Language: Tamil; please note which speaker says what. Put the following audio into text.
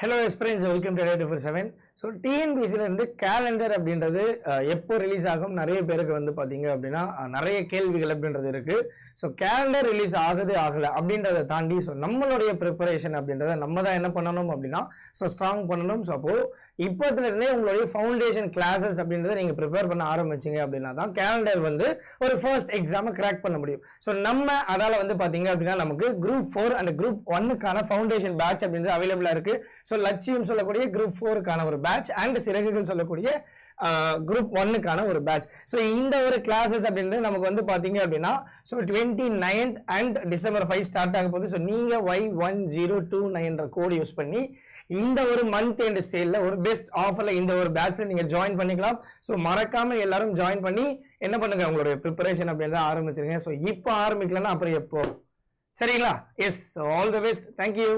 Speaker 1: Hello yes friends welcome to eight four seven so டிஎன்பிசிலேருந்து calendar அப்படின்றது எப்போ ரிலீஸ் ஆகும்? நிறைய பேருக்கு வந்து பார்த்தீங்க அப்படின்னா நிறைய கேள்விகள் அப்படின்றது இருக்கு. ஸோ கேலண்டர் ரிலீஸ் ஆகுது ஆகலை அப்படின்றத தாண்டி ஸோ நம்மளுடைய ப்ரிப்பரேஷன் அப்படின்றத நம்ம தான் என்ன பண்ணணும் அப்படின்னா ஸோ ஸ்ட்ராங் பண்ணணும். ஸோ அப்போது இப்போத்துல இருந்தே உங்களுடைய ஃபவுண்டேஷன் கிளாஸஸ் அப்படின்றத நீங்கள் ப்ரிப்பேர் பண்ண ஆரம்பிச்சீங்க அப்படின்னா தான் கேலண்டர் வந்து ஒரு ஃபர்ஸ்ட் எக்ஸாமை கிராக் பண்ண முடியும். ஸோ நம்ம அதால வந்து பார்த்தீங்க அப்படின்னா நமக்கு குரூப் ஃபோர் அண்ட் குரூப் ஒன்னுக்கான ஃபவுண்டேஷன் பேட்ச் அப்படின்றது அவைலபிளாக இருக்கு. ஸோ லட்சியம் சொல்லக்கூடிய குரூப் ஃபோருக்கான ஒரு பேட்ச் அண்ட் சிறகுகள் சொல்லக்கூடிய குரூப் ஒன்னுக்கான ஒரு பேட்ச் ஸோ இந்த ஒரு கிளாஸஸ் அப்படின்றது நமக்கு வந்து பார்த்தீங்க அப்படின்னா so twenty ninth and December five start ஆக போகுது ஸோ நீங்கள் ஒய் ஒன் ஜீரோ டூ நைன்ற கோடு யூஸ் பண்ணி இந்த ஒரு மந்த் எண்ட் சேலில் ஒரு பெஸ்ட் ஆஃபரில் இந்த ஒரு பேட்ச்சில் நீங்கள் ஜாயின் பண்ணிக்கலாம். ஸோ மறக்காமல் எல்லாரும் ஜாயின் பண்ணி என்ன பண்ணுங்க? உங்களுடைய ப்ரிப்பரேஷன் அப்படின்றத ஆரம்பிச்சிருங்க. ஸோ இப்போ ஆரம்பிக்கலன்னா அப்புறம் எப்போ? சரிங்களா? Yes all the best thank you